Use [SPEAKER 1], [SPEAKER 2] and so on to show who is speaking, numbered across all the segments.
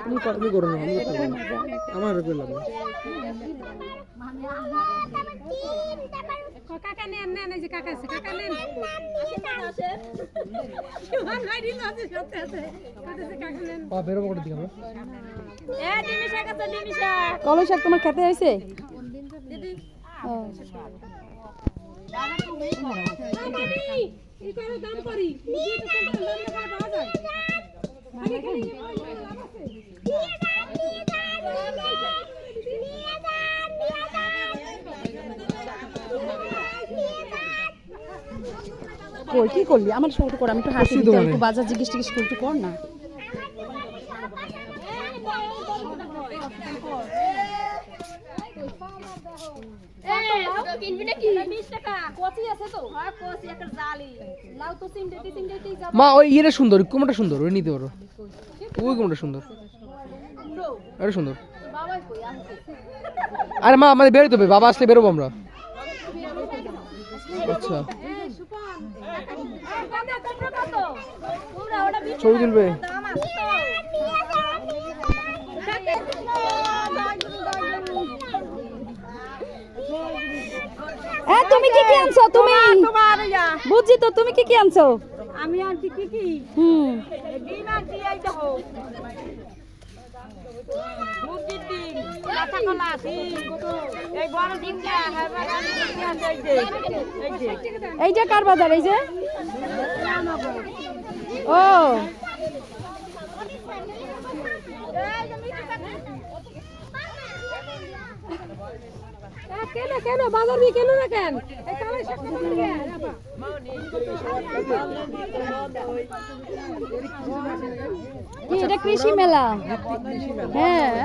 [SPEAKER 1] তুমি করো তুমি করো না আমি করতে পারব আমার করলাম না
[SPEAKER 2] কাকা নেন নেন এই যে কাকা আছে কাকা নেন সুহান ভাই দিল আছে সাথে আছে কইতেছে কাকা নেন
[SPEAKER 1] পা বেরোবো করে দিকে আমরা
[SPEAKER 2] এ ডিমিশা কাছে ডিমিশা
[SPEAKER 3] কলই শাক তোমার খেতে হয়েছে? ও কই কি করলি? আমার সঙ্গে কর আমি একটু হাসি দিতে। একটু বাজার জিজ্ঞেস টিজ্ঞেস কর একটু কর না।
[SPEAKER 1] মা, ওই ইয়েটা সুন্দর কোমরটা সুন্দর, ওই নিতে পারো। ওই কোমরটা সুন্দর। আরে সুন্দর। আরে মা, আমাদের বেরোতে হবে, বাবা আসলে বেরোবো আমরা। আচ্ছা। ছবি তুলবে
[SPEAKER 3] হ্যাঁ তুমি কি কি আনছো? তুমি বুঝছি তো তুমি কি কি আনছো?
[SPEAKER 2] আমি আনছি কি কি?
[SPEAKER 3] হুম।
[SPEAKER 2] ডিম আনছি এই দেখো। মুরগির ডিম কাঁচা কলা আছে এই বড় ডিমটা এই যে এই যে।
[SPEAKER 3] এইটা কার বাজার এই যে? ও।
[SPEAKER 2] কেন কেন? বাজার দিয়ে কেন না
[SPEAKER 3] কি এটা কৃষি মেলা? হ্যাঁ।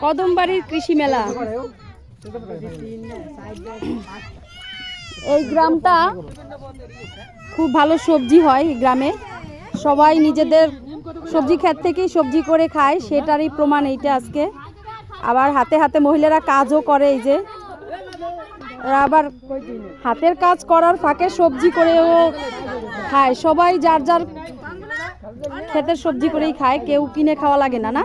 [SPEAKER 3] কদমবাড়ির কৃষি মেলা। এই গ্রামটা খুব ভালো সবজি হয় এই গ্রামে। সবাই নিজেদের সবজি ক্ষেত থেকেই সবজি করে খায়, সেটারই প্রমাণ এইটা আজকে। আবার হাতে হাতে মহিলারা কাজও করে এই যে। আবার হাতের কাজ করার ফাঁকে সবজি করেও খায়। সবাই যার যার ক্ষেতের সবজি করেই খায়, কেউ কিনে খাওয়া লাগে না না?